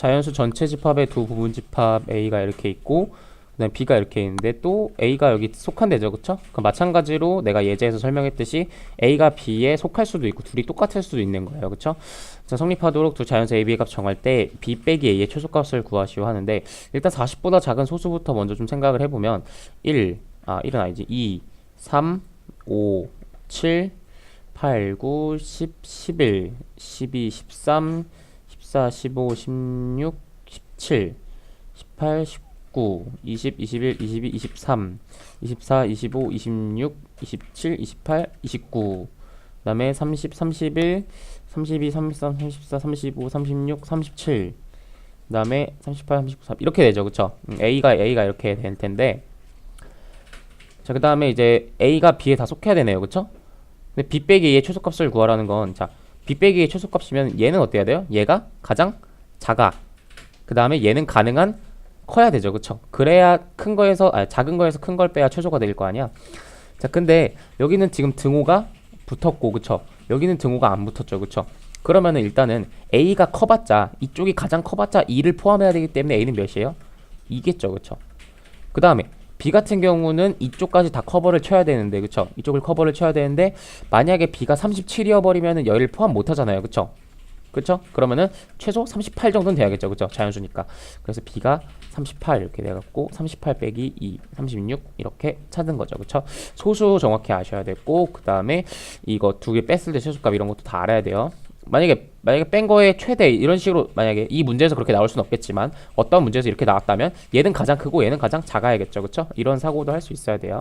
자연수 전체 집합의 두 부분 집합 A가 이렇게 있고 그다음에 B가 이렇게 있는데 또 A가 여기 속한대죠, 그쵸? 그럼 마찬가지로 내가 예제에서 설명했듯이 A가 B에 속할 수도 있고 둘이 똑같을 수도 있는 거예요, 그쵸? 자, 성립하도록 두 자연수 A, B의 값 정할 때 B 빼기 A의 최소값을 구하시오 하는데 일단 40보다 작은 소수부터 먼저 좀 생각을 해보면 1, 아 1은 아니지 2, 3, 5, 7, 8, 9, 10, 11, 12, 13, 14, 15, 16, 17, 18, 19, 20, 21, 22, 23, 24, 25, 26, 27, 28, 29. 그 다음에 30, 31, 32, 33, 34, 35, 36, 37. 그 다음에 38, 39, 3 이렇게 되죠, 그쵸? 음, A가 A가 이렇게 될 텐데. 자, 그 다음에 이제 A가 B에 다 속해야 되네요, 그쵸? 근데 B 빼기 A의 최소값을 구하라는 건 자, B 빼기 최소값이면 얘는 어때야 돼요? 얘가 가장 작아. 그 다음에 얘는 가능한 커야 되죠, 그쵸? 그래야 큰 거에서 아, 작은 거에서 큰 걸 빼야 최소가 될 거 아니야. 자, 근데 여기는 지금 등호가 붙었고, 그쵸? 여기는 등호가 안 붙었죠, 그쵸? 그러면은 일단은 A가 커봤자 이쪽이 가장 커봤자 2를 포함해야 되기 때문에 A는 몇이에요? 2겠죠, 그쵸? 그 다음에 B 같은 경우는 이쪽까지 다 커버를 쳐야 되는데 그쵸? 이쪽을 커버를 쳐야 되는데 만약에 B가 37이어 버리면은 여기를 포함 못 하잖아요. 그쵸? 그쵸? 그러면은 최소 38 정도는 돼야겠죠. 그쵸? 자연수니까. 그래서 B가 38 이렇게 돼갖고 38 빼기 2 36 이렇게 찾은 거죠. 그쵸? 소수 정확히 아셔야 되고 그 다음에 이거 두 개 뺐을 때 최소값 이런 것도 다 알아야 돼요 만약에 만약에 뺀 거의 최대 이런 식으로 만약에 이 문제에서 그렇게 나올 수는 없겠지만 어떤 문제에서 이렇게 나왔다면 얘는 가장 크고 얘는 가장 작아야겠죠. 그쵸? 이런 사고도 할 수 있어야 돼요